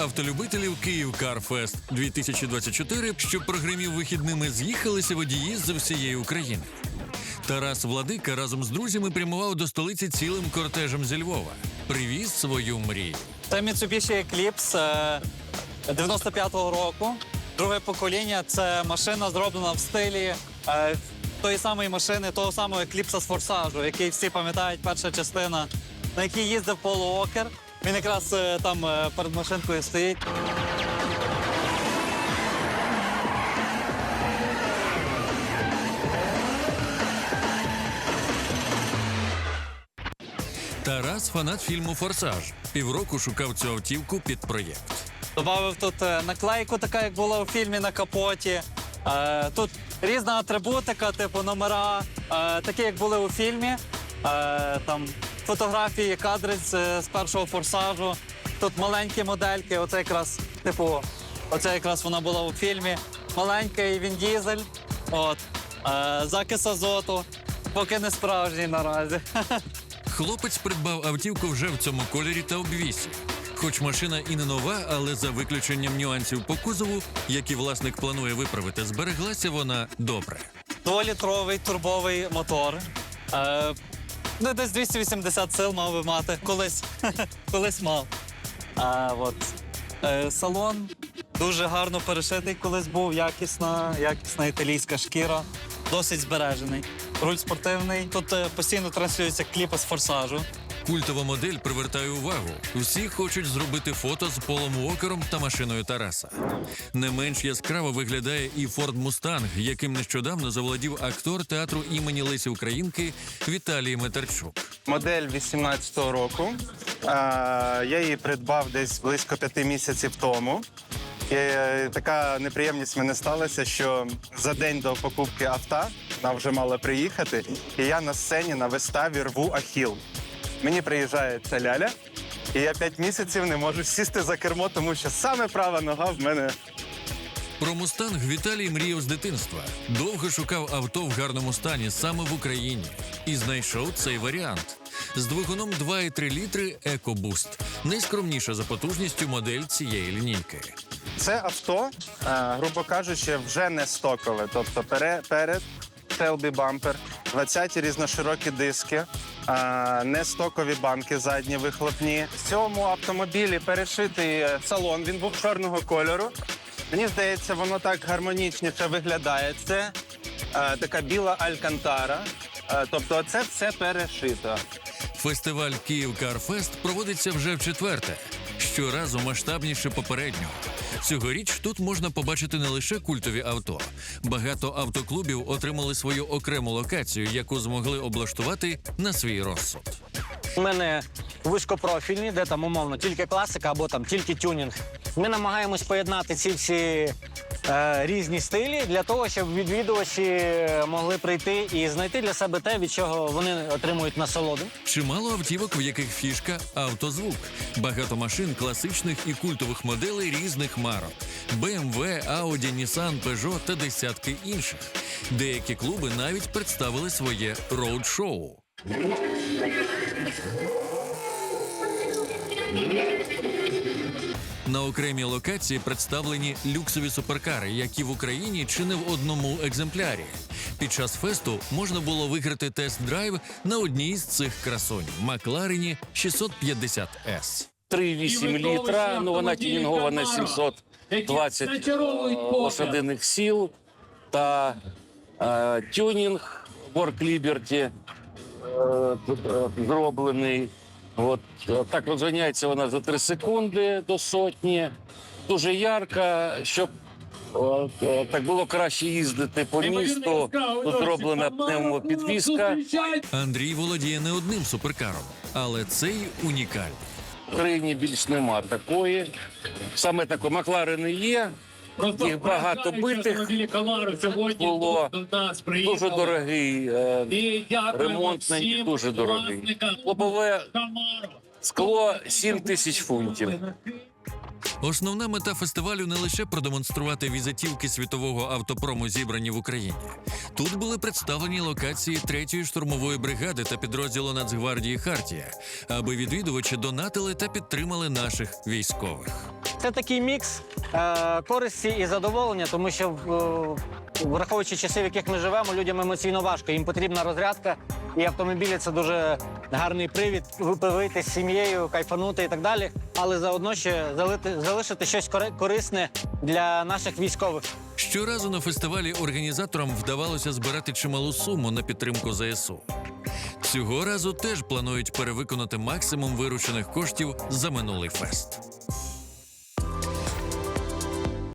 автолюбителів Київ Карфест 2024, що прогремів вихідними, з'їхалися водії з усієї України. Тарас Владика разом з друзями прямував до столиці цілим кортежем зі Львова. Привіз свою мрію. Це Mitsubishi Eclipse е, 95-го року. Друге покоління це машина зроблена в стилі е, тої самої машини, того самого Eclipse з форсажу, який всі пам'ятають, перша частина, на якій їздив Пол Уокер. Він якраз е, там е, перед машинкою стоїть. Тарас фанат фільму Форсаж. Півроку шукав цю автівку під проєкт. Добавив тут е, наклейку, така як була у фільмі на капоті. Тут різна атрибутика, типу номера, такі як були у фільмі. Там фотографії, кадри з, е, з першого форсажу. Тут маленькі модельки. Оце якраз, типу, оце якраз вона була у фільмі. Маленький він дізель. От. Е, Закис азоту. Поки не справжній наразі. Хлопець придбав автівку вже в цьому кольорі та обвісі. Хоч машина і не нова, але за виключенням нюансів по кузову, які власник планує виправити, збереглася вона добре. Дволітровий турбовий мотор. Е, ну, десь 280 сил мав би мати. Колись, колись мав. А, от. Е, салон дуже гарно перешитий, колись був якісна, якісна італійська шкіра, досить збережений. Руль спортивний. Тут е, постійно транслюються кліпи з форсажу. Культова модель привертає увагу. Всі хочуть зробити фото з Полом Уокером та машиною Тараса. Не менш яскраво виглядає і Форд Мустанг, яким нещодавно заволодів актор театру імені Лесі Українки Віталій Метарчук. Модель 18-го року. А, я її придбав десь близько п'яти місяців тому. І, е, така неприємність мене сталася, що за день до покупки авто вона вже мала приїхати, і я на сцені на виставі рву ахіл. Мені приїжджає ця ляля, і я п'ять місяців не можу сісти за кермо, тому що саме права нога в мене Про мустанг Віталій мріяв з дитинства. Довго шукав авто в гарному стані саме в Україні і знайшов цей варіант. З двигуном 2,3 літри EcoBoost. найскромніша за потужністю модель цієї лінійки. Це авто, е, грубо кажучи, вже не стокове. Тобто перед Shelby бампер, 20-ті різноширокі диски, не стокові банки задні вихлопні. В цьому автомобілі перешитий е, салон. Він був чорного кольору. Мені здається, воно так гармонічніше виглядає. Це е, така біла алькантара. Е, тобто, це все перешито. Фестиваль Київ Карфест проводиться вже в четверте. Щоразу масштабніше попереднього. Цьогоріч тут можна побачити не лише культові авто. Багато автоклубів отримали свою окрему локацію, яку змогли облаштувати на свій розсуд. У мене вузькопрофільні, де там умовно тільки класика або там тільки тюнінг. Ми намагаємось поєднати ці всі різні стилі для того, щоб відвідувачі могли прийти і знайти для себе те, від чого вони отримують насолоду. Чимало автівок, в яких фішка автозвук. Багато машин класичних і культових моделей різних марок: BMW, Audi, Nissan, Peugeot та десятки інших. Деякі клуби навіть представили своє роуд-шоу. На окремій локації представлені люксові суперкари, які в Україні чи не в одному екземплярі. Під час фесту можна було виграти тест-драйв на одній з цих красонь Макларені 650S. 3,8 літра, ну вона тюнінгована 720 лошадиних сіл та е, тюнінг Work Liberty е, е, зроблений. От, так розганяється вона за 3 секунди до сотні. Дуже ярка, щоб е, е, так було краще їздити по місту. Тут зроблена пневмопідвізка. Андрій володіє не одним суперкаром, але цей унікальний. В країні більш нема такої. Саме такої Макларени є. Їх багато битих було. Дуже дорогий е, ремонтний, дуже дорогий. Лобове скло 7 тисяч фунтів. Основна мета фестивалю не лише продемонструвати візитівки світового автопрому, зібрані в Україні. Тут були представлені локації третьої штурмової бригади та підрозділу Нацгвардії Хартія, аби відвідувачі донатили та підтримали наших військових. Це такий мікс е, користі і задоволення, тому що е, враховуючи часи, в яких ми живемо, людям емоційно важко. Їм потрібна розрядка, і автомобілі це дуже гарний привід випивити з сім'єю, кайфанути і так далі. Але заодно ще залити, залишити щось кори- корисне для наших військових. Щоразу на фестивалі організаторам вдавалося збирати чималу суму на підтримку ЗСУ. Цього разу теж планують перевиконати максимум виручених коштів за минулий фест.